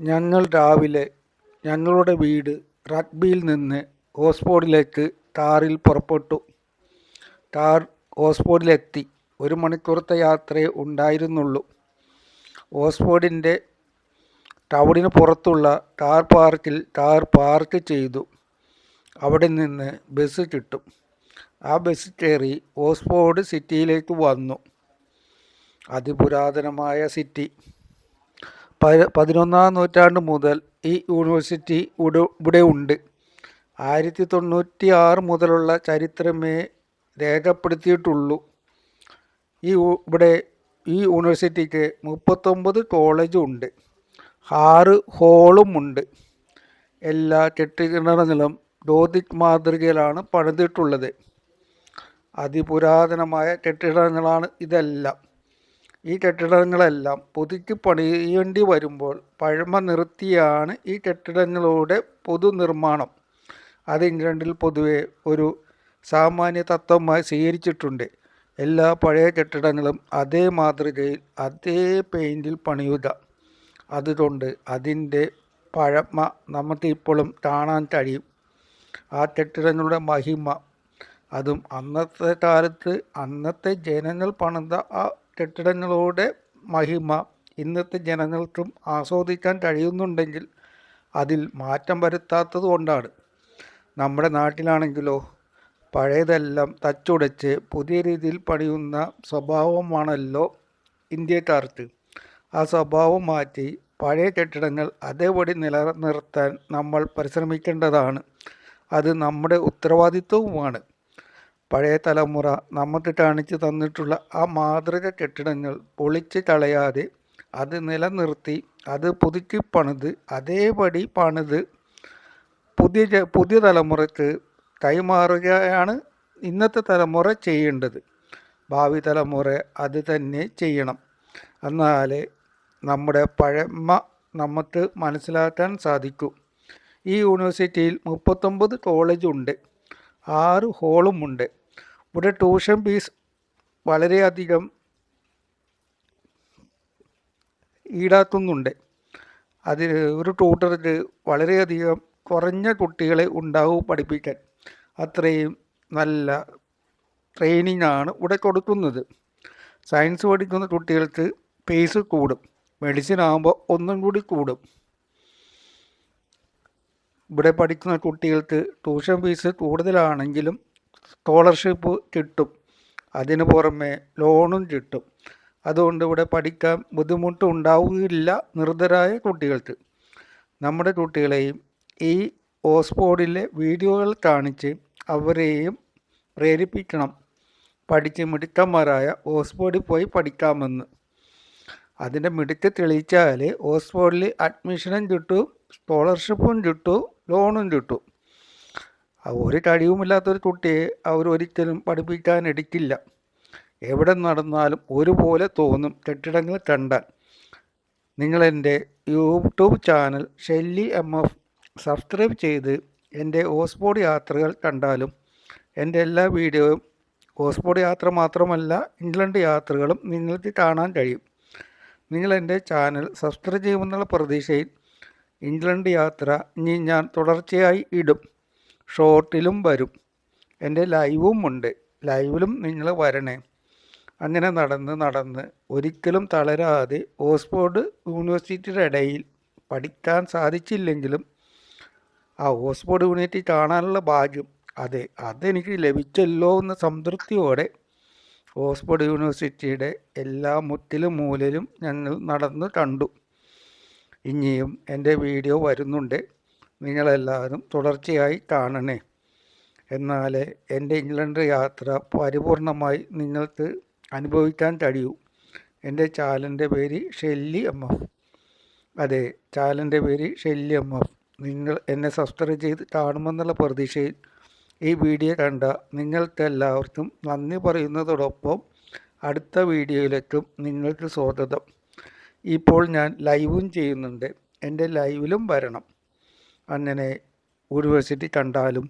ഞങ്ങൾ രാവിലെ ഞങ്ങളുടെ വീട് റഗ്ബിയിൽ നിന്ന് ഓക്സ്ഫോർഡിലേക്ക് കാറിൽ പുറപ്പെട്ടു. കാർ ഓക്സ്ഫോർഡിലെത്തി ഒരു മണിക്കൂറത്തെ യാത്രയേ ഉണ്ടായിരുന്നുള്ളൂ. ഓസ്ഫോർഡിന്റെ ടൗണിന് പുറത്തുള്ള കാർ പാർക്കിൽ കാർ പാർക്ക് ചെയ്തു. അവിടെ നിന്ന് ബസ് കിട്ടും. ആ ബസ് കയറി ഓസ്ഫോർഡ് സിറ്റിയിലേക്ക് വന്നു. അതിപുരാതനമായ സിറ്റി. പതിനൊന്നാം നൂറ്റാണ്ട് മുതൽ ഈ യൂണിവേഴ്സിറ്റി ഇവിടെ ഉണ്ട്. ആയിരത്തി തൊണ്ണൂറ്റി ആറ് മുതലുള്ള ചരിത്രമേ രേഖപ്പെടുത്തിയിട്ടുള്ളൂ. ഈ ഇവിടെ ഈ യൂണിവേഴ്സിറ്റിക്ക് മുപ്പത്തൊമ്പത് കോളേജും ഉണ്ട്. ആറ് ഹോളും ഉണ്ട്. എല്ലാ കെട്ടിടങ്ങളും ഡോതിക് മാതൃകയിലാണ് പണിതിട്ടുള്ളത്. അതിപുരാതനമായ കെട്ടിടങ്ങളാണ് ഇതെല്ലാം. ഈ കെട്ടിടങ്ങളെല്ലാം പുതുക്കി പണിയേണ്ടി വരുമ്പോൾ പഴമ നിർത്തിയാണ് ഈ കെട്ടിടങ്ങളുടെ പൊതുനിർമ്മാണം. അത് ഇംഗ്ലണ്ടിൽ പൊതുവെ ഒരു സാമാന്യ തത്വമായി സ്വീകരിച്ചിട്ടുണ്ട്. എല്ലാ പഴയ കെട്ടിടങ്ങളും അതേ മാതൃകയിൽ അതേ പെയിന്റിൽ പണിയുക. അതുകൊണ്ട് അതിന്റെ പഴമ നമുക്ക് ഇപ്പോഴും കാണാൻ കഴിയും. ആ കെട്ടിടങ്ങളുടെ മഹിമ അതും അന്നത്തെ കാലത്ത് അന്നത്തെ ജനങ്ങൾ പണിത ആ കെട്ടിടങ്ങളുടെ മഹിമ ഇന്നത്തെ ജനങ്ങൾക്കും ആസ്വദിക്കാൻ കഴിയുന്നുണ്ടെങ്കിൽ അതിൽ മാറ്റം വരുത്താത്തത് കൊണ്ടാണ്. നമ്മുടെ നാട്ടിലാണെങ്കിലോ പഴയതെല്ലാം തച്ചുടച്ച് പുതിയ രീതിയിൽ പണിയുന്ന സ്വഭാവമാണല്ലോ ഇന്ത്യക്കാർക്ക്. ആ സ്വഭാവം മാറ്റി പഴയ കെട്ടിടങ്ങൾ അതേപടി നിലനിർത്താൻ നമ്മൾ പരിശ്രമിക്കേണ്ടതാണ്. അത് നമ്മുടെ ഉത്തരവാദിത്വവുമാണ്. പഴയ തലമുറ നമുക്ക് കാണിച്ചു തന്നിട്ടുള്ള ആ മാതൃക കെട്ടിടങ്ങൾ പൊളിച്ച് കളയാതെ അത് നിലനിർത്തി അത് പുതുക്കി പണിത് അതേപടി പണിത് പുതിയ പുതിയ തലമുറയ്ക്ക് കൈമാറുകയാണ് ഇന്നത്തെ തലമുറ ചെയ്യേണ്ടത്. ഭാവി തലമുറ അത് തന്നെ ചെയ്യണം. എന്നാലേ നമ്മുടെ പഴമ നമുക്ക് മനസ്സിലാക്കാൻ സാധിക്കൂ. ഈ യൂണിവേഴ്സിറ്റിയിൽ മുപ്പത്തൊമ്പത് കോളേജുണ്ട്. ആറ് ഹോളുമുണ്ട് ഇവിടെ ട്യൂഷൻ ഫീസ് വളരെയധികം ഈടാക്കുന്നുണ്ട്. അതിൽ ഒരു ട്യൂട്ടർക്ക് വളരെയധികം കുറഞ്ഞ കുട്ടികളെ ഉണ്ടാവും പഠിപ്പിക്കാൻ. അത്രയും നല്ല ട്രെയിനിങ് ആണ് ഇവിടെ കൊടുക്കുന്നത്. സയൻസ് പഠിക്കുന്ന കുട്ടികൾക്ക് ഫീസ് കൂടും. മെഡിസിൻ ആകുമ്പോൾ ഒന്നും കൂടി കൂടും. ഇവിടെ പഠിക്കുന്ന കുട്ടികൾക്ക് ട്യൂഷൻ ഫീസ് കൂടുതലാണെങ്കിലും സ്കോളർഷിപ്പ് കിട്ടും. അതിന് പുറമെ ലോണും കിട്ടും. അതുകൊണ്ട് ഇവിടെ പഠിക്കാൻ ബുദ്ധിമുട്ട് ഉണ്ടാവുകയില്ല നിർദ്ധരായ കുട്ടികൾക്ക്. നമ്മുടെ കുട്ടികളെയും ഈ ഓസ്ബോർഡിലെ വീഡിയോകൾ കാണിച്ച് അവരെയും പ്രേരിപ്പിക്കണം. പഠിച്ച് മിടുക്കന്മാരായ ഓസ്ബോർഡിൽ പോയി പഠിക്കാമെന്ന്. അതിന്റെ മിടുക്ക് തെളിയിച്ചാൽ ഓസ്ബോർഡിൽ അഡ്മിഷനും കിട്ടും സ്കോളർഷിപ്പും കിട്ടും ലോണും കിട്ടും. ഒരു കഴിവുമില്ലാത്തൊരു കുട്ടിയെ പഠിപ്പിക്കാൻ എടുക്കില്ല. എവിടെ നടന്നാലും ഒരുപോലെ തോന്നും കെട്ടിടങ്ങൾ കണ്ടാൽ. നിങ്ങളെന്റെ YouTube channel Shelly M F subscribe ചെയ്ത് എന്റെ ഓസ്ബോർഡ് യാത്രകൾ കണ്ടാലും എന്റെ എല്ലാ വീഡിയോയും ഓസ്ബോർഡ് യാത്ര മാത്രമല്ല ഇംഗ്ലണ്ട് യാത്രകളും നിങ്ങൾക്ക് കാണാൻ കഴിയും. നിങ്ങളെന്റെ ചാനൽ സബ്സ്ക്രൈബ് ചെയ്യുമെന്നുള്ള പ്രതീക്ഷയിൽ ഇംഗ്ലണ്ട് യാത്ര ഇനി ഞാൻ തുടർച്ചയായി ഇടും. ഷോർട്ടിലും വരും. എന്റെ ലൈവും ഉണ്ട്. ലൈവിലും നിങ്ങൾ വരണേ. അങ്ങനെ നടന്ന് നടന്ന് ഒരിക്കലും തളരാതെ ഓക്സ്ഫോർഡ് യൂണിവേഴ്സിറ്റിയുടെ ഇടയിൽ പഠിക്കാൻ സാധിച്ചില്ലെങ്കിലും ആ ഓക്സ്ഫോർഡ് യൂണിവേഴ്സിറ്റി കാണാനുള്ള ഭാഗ്യം അതെ അതെനിക്ക് ലഭിച്ചല്ലോ എന്ന സംതൃപ്തിയോടെ ഓക്സ്ഫോർഡ് യൂണിവേഴ്സിറ്റിയുടെ എല്ലാ മുറ്റിലും മൂലയിലും ഞങ്ങൾ നടന്ന് കണ്ടു. ഇനിയും എന്റെ വീഡിയോ വരുന്നുണ്ട്. നിങ്ങളെല്ലാവരും തുടർച്ചയായി കാണണേ. എന്നാൽ എന്റെ ഇംഗ്ലണ്ട് യാത്ര പരിപൂർണമായി നിങ്ങൾക്ക് അനുഭവിക്കാൻ കഴിയൂ. എന്റെ ചാലന്റെ പേര് ഷെല്ലി എം എഫ്. അതെ ചാലന്റെ പേര് ഷെല്ലി എം എഫ്. നിങ്ങൾ എന്നെ സബ്സ്ക്രൈബ് ചെയ്ത് കാണുമെന്നുള്ള പ്രതീക്ഷയിൽ ഈ വീഡിയോ കണ്ട നിങ്ങൾക്ക് എല്ലാവർക്കും നന്ദി പറയുന്നതോടൊപ്പം അടുത്ത വീഡിയോയിലേക്കും നിങ്ങൾക്ക് സ്വാഗതം. ഇപ്പോൾ ഞാൻ ലൈവും ചെയ്യുന്നുണ്ട്. എന്റെ ലൈവിലും വരണം. അങ്ങനെ യൂണിവേഴ്സിറ്റി കണ്ടാലും